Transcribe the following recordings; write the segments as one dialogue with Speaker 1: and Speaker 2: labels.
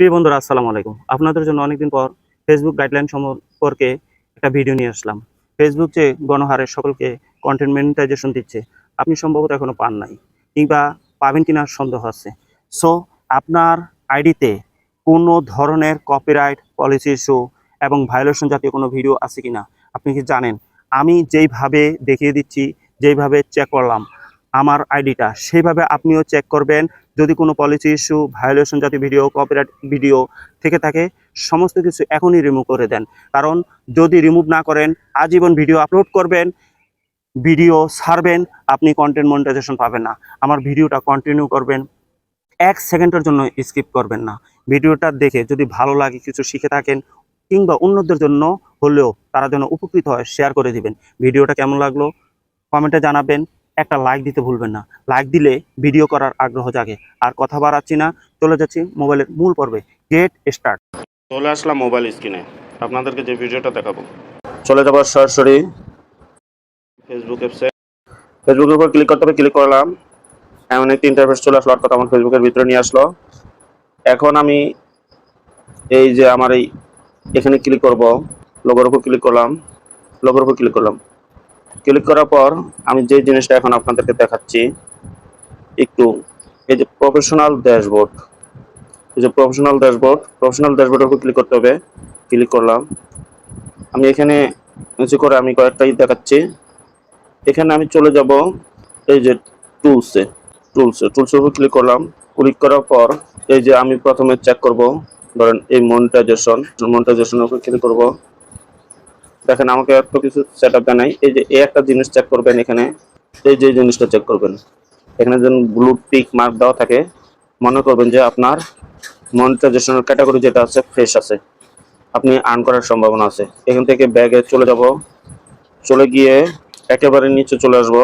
Speaker 1: প্রিয় বন্ধুরা, আসসালামু আলাইকুম। আপনাদের জন্য অনেকদিন পর ফেসবুক গাইডলাইন সম্পর্কে একটা ভিডিও নিয়ে আসলাম। ফেসবুক যে গণহারে সকলকে কন্টেন্ট মনিটাইজেশন দিচ্ছে, আপনি সম্ভবত এখনও পান নাই কিংবা পাবেন কিনা সন্দেহ আছে। সো আপনার আইডিতে কোনো ধরনের কপিরাইট পলিসি ইস্যু এবং ভায়োলেশন জাতীয় কোনো ভিডিও আছে কিনা, আপনি কি জানেন? আমি যেইভাবে দেখিয়ে দিচ্ছি, যেইভাবে চেক করলাম আমার আইডিটা। সেইভাবে আপনিও চেক করবেন। যদি কোনো পলিসি ইস্যু ভায়োলেশন জাতীয় ভিডিও কপিরাইট ভিডিও থেকে থাকে, সমস্ত কিছু এখনই রিমুভ করে দেন। কারণ যদি রিমুভ না করেন, আজীবন ভিডিও আপলোড করবেন ভিডিও ছাড়বেন, আপনি কন্টেন্ট মনিটাইজেশন পাবেন না। আমার ভিডিওটা কন্টিনিউ করবেন, এক সেকেন্ডের জন্য স্কিপ করবেন না। ভিডিওটা দেখে যদি ভালো লাগে, কিছু শিখে থাকেন, কিংবা অন্যদের জন্য হলেও তারা যেন উপকৃত হয় শেয়ার করে দিবেন। ভিডিওটা কেমন লাগল? কমেন্টে জানাবেন। একটা লাইক দিতে ভুলবেন না। লাইক দিলে ভিডিও করার আগ্রহ জাগে। আর কথা বাড়াচ্ছি না চলে যাচ্ছি মোবাইলের মূল পর্বে। গেট স্টার্ট চলে আসলাম মোবাইল স্ক্রিনে আপনাদেরকে যে ভিডিওটা দেখাবো। চলে যাব সরাসরি। ফেসবুক ওয়েবসাইট ফেসবুকের উপর ক্লিক করতে হবে ক্লিক করলাম। এমন একটি ইন্টারফেস চলে আসলো অর্থাৎ আমার ফেসবুকের ভিতরে নিয়ে আসলো। এখন আমি এই যে আমার এই এখানে ক্লিক করব। লোগোর উপর ক্লিক করলাম। লোগোর উপর ক্লিক করলাম। ক্লিক করার পর আমি যে জিনিসটা এখন আপনাদেরকে দেখাচ্ছি, একটু এই যে প্রফেশনাল ড্যাশবোর্ড এই যে প্রফেশনাল ড্যাশবোর্ড প্রফেশনাল ড্যাশবোর্ডের উপর ক্লিক করতে হবে। ক্লিক করলাম। আমি এখানে নিচে করে আমি কয়েকটাই দেখাচ্ছি। এখানে আমি চলে যাব এই যে টুলসে টুলসে টুলসের উপর ক্লিক করলাম। ক্লিক করার পর এই যে আমি প্রথমে চেক করব। ধরেন এই মনিটাইজেশন মনিটাইজেশনের উপর ক্লিক করব। দেখেন, আমাকে এত কিছু সেট আপ নাই। এই যে, এই একটা জিনিস চেক করবেন এখানে। এই যে জিনিসটা চেক করবেন। এখানে যেন ব্লু টিক মার্ক দেওয়া থাকে, মনে করবেন যে আপনার মনিটাইজেশনের ক্যাটাগরি যেটা আছে ফ্রেশ আছে। আপনি আর্ন করার সম্ভাবনা আছে। এখান থেকে ব্যাগে চলে যাব। চলে গিয়ে একেবারে নিচে চলে আসব।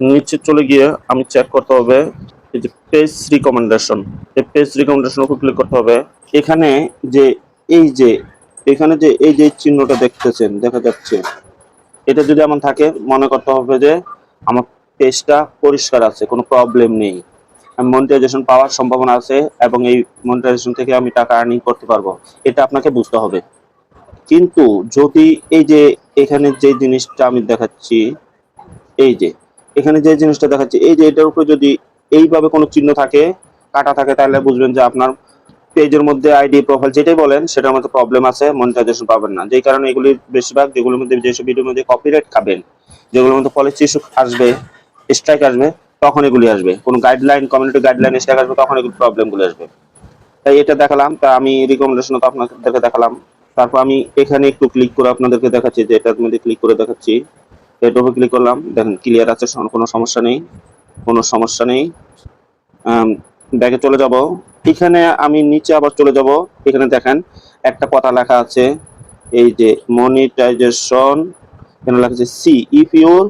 Speaker 1: নিচে চলে গিয়ে আমি চেক করতে হবে এই যে পেজ রিকমেন্ডেশন এই পেজ রিকমেন্ডেশন উপর ক্লিক করতে হবে। এখানে যে, এই যে এখানে যে এই যে চিহ্নটা দেখতেছেন, দেখা যাচ্ছে। এটা যদি এমন থাকে, মনে করতে হবে যে আমার পেজটা পরিষ্কার আছে, কোনো প্রবলেম নেই। আমি মনিটাইজেশন পাওয়ার সম্ভাবনা আছে এবং এই মনিটাইজেশন থেকে আমি টাকা আর্নিং করতে পারব। এটা আপনাকে বুঝতে হবে। কিন্তু যদি এই যে এখানে যে জিনিসটা আমি দেখাচ্ছি, এই যে, এখানে যে জিনিসটা দেখাচ্ছি, এই যে এটার উপরে যদি এইভাবে কোনো চিহ্ন থাকে, কাটা থাকে, তাহলে বুঝবেন যে আপনার পেজের মধ্যে আইডি প্রোফাইল যেটাই বলেন, সেটার মধ্যে প্রবলেম আছে মনিটাইজেশন পাবেন না। যেই কারণে এগুলি বেশিরভাগ, যেগুলোর মধ্যে, যেসব ভিডিওর মধ্যে কপিরাইট খাবেন, যেগুলোর মধ্যে পলিসি ইস্যু আসবে স্ট্রাইক আসবে, তখন এগুলি আসবে। কোনো গাইডলাইন কমিউনিটি গাইডলাইন স্ট্রাইক আসবে, তখন এগুলি প্রবলেমগুলো আসবে। তাই এটা দেখালাম, তা আমি রিকমেন্ডেশন তো আপনাদেরকে দেখালাম। তারপর আমি এখানে একটু ক্লিক করে আপনাদেরকে দেখাচ্ছি, যে এটার মধ্যে ক্লিক করে দেখাচ্ছি। এটার উপর ক্লিক করলাম, দেখেন ক্লিয়ার আছে, কোনো সমস্যা নেই, কোনো সমস্যা নেই। ব্যাগে চলে যাব। এখানে আমি নিচে আবার চলে যাব। এখানে দেখেন, একটা কথা লেখা আছে, এই যে মনিটাইজেশন এখানে লেখা আছে see if your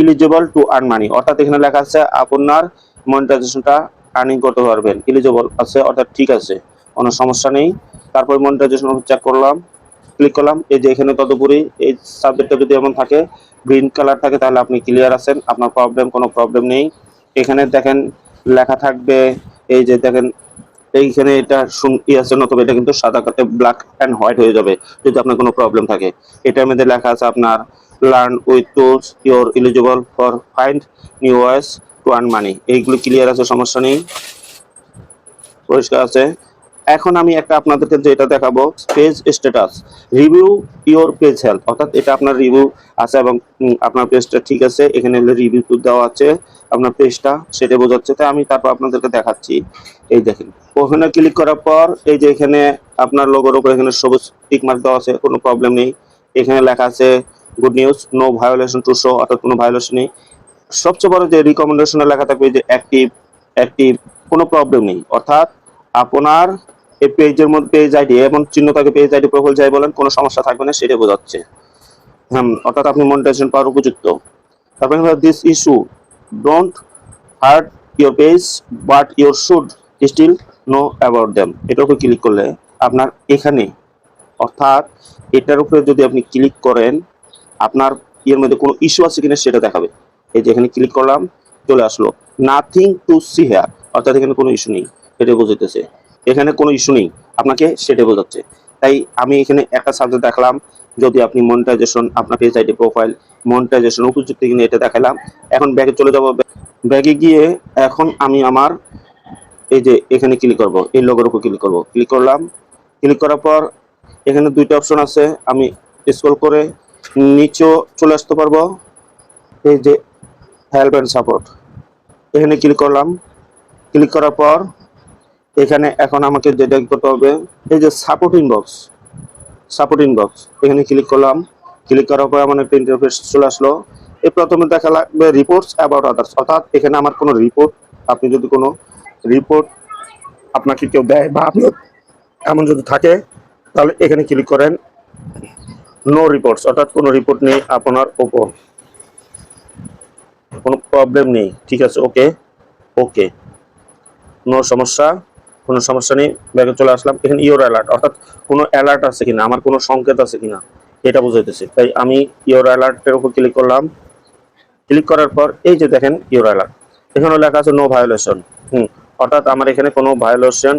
Speaker 1: eligible to earn money অর্থাৎ এখানে লেখা আছে, আপনার মনিটাইজেশনটা আর্নিং করতে পারবেন। ইলিজিবল আছে, অর্থাৎ ঠিক আছে, কোনো সমস্যা নেই। তারপর মনিটাইজেশন চেক করলাম ক্লিক করলাম, এই যে এখানে তদুপরি এই সাবজেক্টটা যদি এমন থাকে গ্রিন কালার থাকে, তাহলে আপনি ক্লিয়ার আছেন, আপনার প্রবলেম কোনো প্রবলেম নেই। এখানে দেখেন, লেখা থাকবে, এই যে দেখেন এইখানে এটা ই আছে, নতুবা এটা কিন্তু সাদা কাতে ব্ল্যাক অ্যান্ড হোয়াইট হয়ে যাবে, যদি আপনার কোনো প্রবলেম থাকে। এটার মধ্যে লেখা আছে আপনার learn with tools your eligible for find new ways to earn money এইগুলো ক্লিয়ার আছে, সমস্যা নেই। পরিষ্কার আছে। এখন আমি একটা আপনাদেরকে যেটা দেখাবো page status review your page health অর্থাৎ এটা আপনার রিভিউ আছে এবং আপনার পেজটা ঠিক আছে, এখানে রিভিউ দেওয়া আছে, আপনার পেজটা সেটা বোঝাচ্ছে। তাই আমি তারপর আপনাদেরকে দেখাচ্ছি। এই দেখেন, ওখানে ক্লিক করার পর এই যে এখানে আপনার লোগোর উপর এখানে সবুজ টিক মার্ক দেওয়া আছে, কোনো প্রবলেম নেই। এখানে লেখা আছে good news no violation to show অর্থাৎ কোনো ভায়োলেশন নেই। সবচেয়ে বড় যে রিকমেন্ডেশনে লেখা থাকবে যে অ্যাক্টিভ অ্যাক্টিভ কোনো প্রবলেম নেই। অর্থাৎ আপনার এই পেজের মধ্যে পেজ আইডি এবং চিহ্ন থাকে পেজ আইডি প্রোফাইল যাই বলেন, কোনো সমস্যা থাকবে না, সেটাই বোঝাচ্ছে। হ্যাঁ অর্থাৎ আপনি মনিটাইজেশন পাওয়ার উপযুক্ত। তারপরে this issue don't hurt your page but your should still know about them এটার উপর ক্লিক করলে আপনার এখানে, অর্থাৎ এটার উপরে যদি আপনি ক্লিক করেন, আপনার ইয়ের মধ্যে কোনো ইস্যু আছে কিনা সেটা দেখাবে। এই যে এখানে ক্লিক করলাম, চলে আসলো। নাথিং টু সি হেয়ার অর্থাৎ এখানে কোনো ইস্যু নেই এটা বোঝাইতেছে।
Speaker 2: এখানে কোনো ইস্যু নেই। আপনাকে সেটে বোঝাচ্ছে তাই আমি এখানে একটা সাবজেক্ট দেখালাম। যদি আপনি মনিটাইজেশন আপনার পেজ আইডি প্রোফাইল মনিটাইজেশন উপযুক্ত কিনা এটা দেখালাম। এখন ব্যাগে চলে যাব। ব্যাগে গিয়ে এখন আমি আমার এই যে এখানে ক্লিক করব, এই লোগোর উপর ক্লিক করব। ক্লিক করলাম। ক্লিক করার পর এখানে দুইটা অপশন আছে। আমি স্ক্রল করে নিচেও চলে আসতে পারব। এই যে হেল্প অ্যান্ড সাপোর্ট এখানে ক্লিক করলাম। ক্লিক করার পর এখানে এখন আমাকে যেটা করতে হবে, এই যে সাপোর্ট ইনবক্স সাপোর্ট ইনবক্স এখানে ক্লিক করলাম ক্লিক করার পর আমার একটা ইন্টারফেস চলে আসলো। এই প্রথমে দেখা লাগবে রিপোর্টস অ্যাবাউট আদার্স অর্থাৎ এখানে আমার কোনো রিপোর্ট আপনি যদি কোনো রিপোর্ট আপনাকে কেউ দেয় বা আপনি এমন যদি থাকে, তাহলে এখানে ক্লিক করেন নো রিপোর্টস অর্থাৎ কোনো রিপোর্ট নেই আপনার ওপর। কোনো প্রবলেম নেই, ঠিক আছে ওকে ওকে নো সমস্যা। কোনো সমস্যা নেই, ব্যাগে চলে আসলাম। এখানে ইওর অ্যালার্ট অর্থাৎ কোনো অ্যালার্ট আছে কিনা, আমার কোনো সংকেত আছে কিনা, এটা বুঝাইতেছে। তাই আমি ইওর অ্যালার্টের উপর ক্লিক করলাম। ক্লিক করার পর এই যে দেখেন ইওর অ্যালার্ট এখানে লেখা আছে নো ভায়োলেশন হুম, অর্থাৎ আমার এখানে কোনো ভায়োলেশন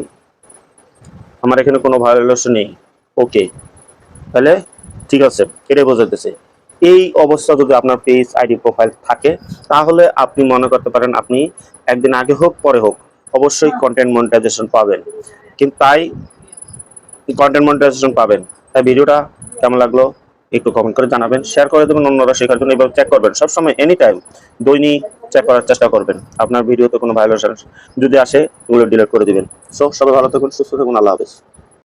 Speaker 2: আমার এখানে কোনো ভায়োলেশন নেই। ওকে তাহলে ঠিক আছে, এটাই বোঝাইতেছে। এই অবস্থা যদি আপনার পেজ আইডি প্রোফাইল থাকে, তাহলে আপনি মনে করতে পারেন আপনি একদিন আগে হোক, পরে হোক অবশ্যই কন্টেন্ট মনিটাইজেশন পাবেন। কিন্তু তাই কন্টেন্ট মনিটাইজেশন পাবেন। তাই ভিডিওটা কেমন লাগল একটু কমেন্ট করে জানাবেন। শেয়ার করে দেবেন অন্যরা শেখার জন্য এভাবে চেক করবেন। সবসময় এনি টাইম দৈনিক চেক করার চেষ্টা করবেন। আপনার ভিডিওতে কোনো ভাইলেশন যদি আসে ওগুলো ডিলিট করে দিবেন। সো সবাই ভালো থাকুন, সুস্থ থাকুন, আল্লাহ হাফেজ।